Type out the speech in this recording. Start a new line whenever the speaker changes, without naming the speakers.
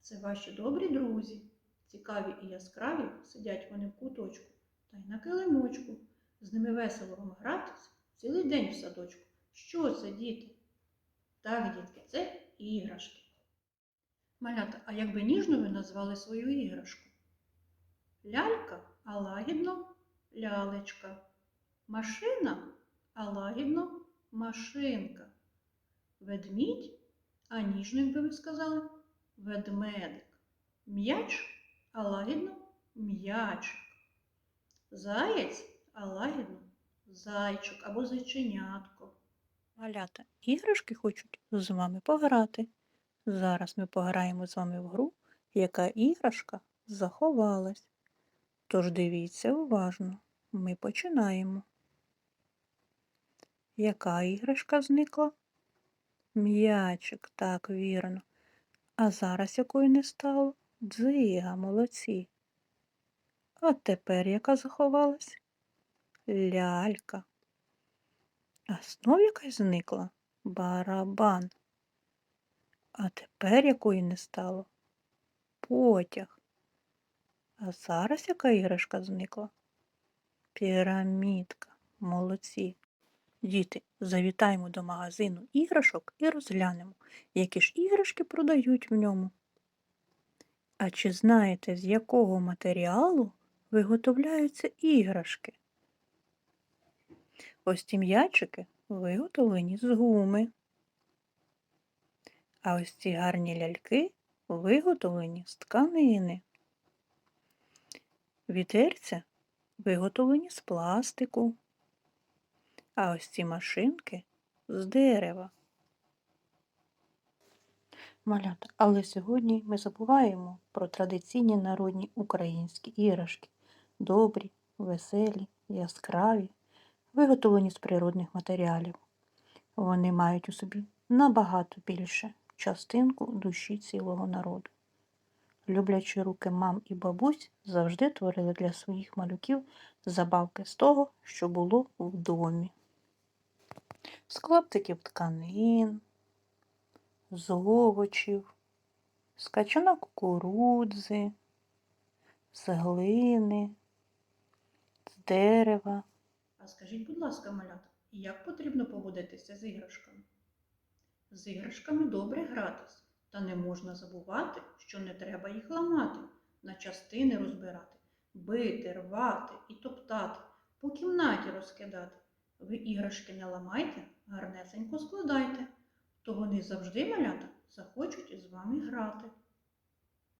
Це ваші добрі друзі. Цікаві і яскраві сидять вони в куточку та й на килимочку. З ними весело вам гратись цілий день в садочку. Що це, діти? Так, дітки, це іграшки. Малята, а як би ніжно ви назвали свою іграшку? Лялька, а лагідно лялечка. Машина, а лагідно машинка. Ведмідь, а ніжно, як би ви сказали, ведмедик. М'яч, а лагідно м'ячик. Заєць, а лагідно зайчик або зайченятко.
Малята, іграшки хочуть з вами пограти. Зараз ми пограємо з вами в гру, яка іграшка заховалась. Тож дивіться уважно. Ми починаємо. Яка іграшка зникла? М'ячик, так вірно. А зараз якої не стало? Дзига, молодці. А тепер яка заховалась? Лялька. А знов якась зникла? Барабан. А тепер якої не стало? Потяг. А зараз яка іграшка зникла? Пірамідка. Молодці. Діти, завітаємо до магазину іграшок і розглянемо, які ж іграшки продають в ньому. А чи знаєте, з якого матеріалу виготовляються іграшки? Ось ці м'ячики виготовлені з гуми. А ось ці гарні ляльки виготовлені з тканини. Вітерця виготовлені з пластику. А ось ці машинки з дерева. Малята, але сьогодні ми забуваємо про традиційні народні українські іграшки. Добрі, веселі, яскраві, виготовлені з природних матеріалів. Вони мають у собі набагато більше частинку душі цілого народу. Люблячі руки мам і бабусь завжди творили для своїх малюків забавки з того, що було в домі. З клаптиків тканин, з овочів, з качана кукурудзи, з глини, з дерева.
А скажіть, будь ласка, малята, як потрібно поводитися з іграшками? З іграшками добре гратись, та не можна забувати, що не треба їх ламати, на частини розбирати, бити, рвати і топтати, по кімнаті розкидати. Ви іграшки не ламайте, гарнесенько складайте, то вони завжди малята захочуть із вами грати.